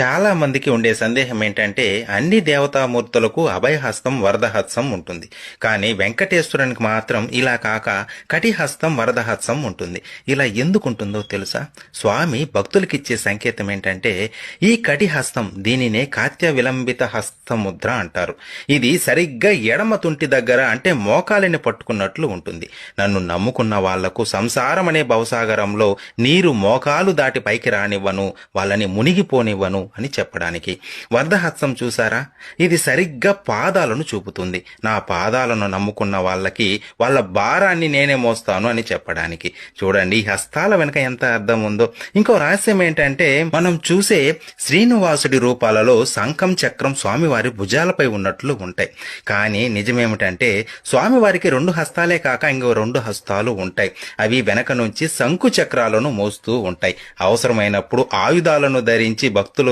చాలా మందికి ఉండే సందేహం ఏంటంటే అన్ని దేవతామూర్తులకు అభయహస్తం వరదహస్తం ఉంటుంది. కానీ వెంకటేశ్వరునికి మాత్రం ఇలా కాక కటిహస్తం వరదహస్తం ఉంటుంది. ఇలా ఎందుకు ఉంటుందో తెలుసా? స్వామి భక్తులకిచ్చే సంకేతం ఏంటంటే ఈ కటిహస్తం దీనినే కాత్య విలంబిత హస్తముద్ర అంటారు. ఇది సరిగ్గా ఎడమ తుంటి దగ్గర అంటే మోకాలిని పట్టుకున్నట్లు ఉంటుంది. నన్ను నమ్ముకున్న వాళ్ళకు సంసారం అనే భవసాగరంలో నీరు మోకాలు దాటి పైకి రానివ్వను వాళ్ళని మునిగిపోనివ్వను అని చెప్పడానికి. వర్ధహస్తం చూసారా ఇది సరిగ్గా పాదాలను చూపుతుంది. నా పాదాలను నమ్ముకున్న వాళ్ళకి వాళ్ళ భారాన్ని నేనే మోస్తాను అని చెప్పడానికి. చూడండి ఈ హస్తాల వెనుక ఎంత అర్థం ఉందో. ఇంకో రహస్యం ఏంటంటే మనం చూసే శ్రీనివాసుడి రూపాలలో శంఖం చక్రం స్వామివారి భుజాలపై ఉన్నట్లు ఉంటాయి. కానీ నిజమేమిటంటే స్వామివారికి రెండు హస్తాలే కాక ఇంకో రెండు హస్తాలు ఉంటాయి. అవి వెనక నుంచి శంకు చక్రాలను మోస్తూ ఉంటాయి. అవసరమైనప్పుడు ఆయుధాలను ధరించి భక్తులు